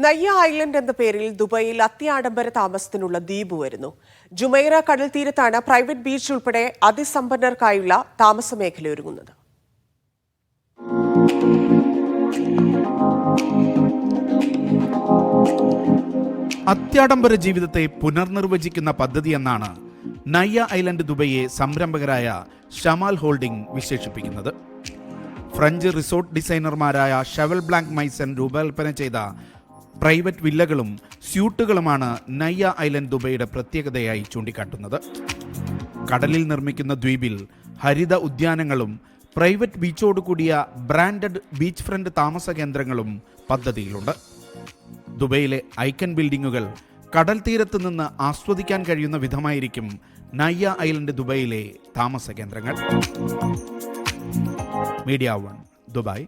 നയ്യ island എന്ന പേരിൽ ദുബൈയിൽ അത്യാഡംബര താമസത്തിനുള്ള ദ്വീപ് വരുന്നു. ജുമൈറ കടൽ തീരത്താണ് പ്രൈവറ്റ് ബീച്ച് ഉൾപ്പെടെ അതിസമ്പന്നർക്കായുള്ള താമസ മേഖല ഒരുങ്ങുന്നത് അത്യാഡംബര ജീവിതത്തെ പുനർനിർവചിക്കുന്ന പദ്ധതി എന്നാണ് നയ്യ ഐലൻഡ് ദുബൈയെ സംരംഭകരായ ഷമാൽ ഹോൾഡിംഗ് വിശേഷിപ്പിക്കുന്നത്. ഫ്രഞ്ച് റിസോർട്ട് ഡിസൈനർമാരായ ഷവൽ ബ്ലാങ്ക് മൈസൻ രൂപകൽപ്പന ചെയ്ത പ്രൈവറ്റ് വില്ലകളും സ്യൂട്ടുകളുമാണ് നയ്യ ഐലൻഡ് ദുബൈയുടെ പ്രത്യേകതയായി ചൂണ്ടിക്കാട്ടുന്നത്. കടലിൽ നിർമ്മിക്കുന്ന ദ്വീപിൽ ഹരിത ഉദ്യാനങ്ങളും പ്രൈവറ്റ് ബീച്ചോട് കൂടിയ ബ്രാൻഡഡ് ബീച്ച് ഫ്രണ്ട് താമസ കേന്ദ്രങ്ങളും പദ്ധതിയിലുണ്ട്. ദുബൈയിലെ ഐക്കൺ ബിൽഡിങ്ങുകൾ കടൽ തീരത്ത് നിന്ന് ആസ്വദിക്കാൻ കഴിയുന്ന വിധമായിരിക്കും നയ്യ ഐലൻഡ് ദുബൈയിലെ താമസ കേന്ദ്രങ്ങൾ. Media One Dubai.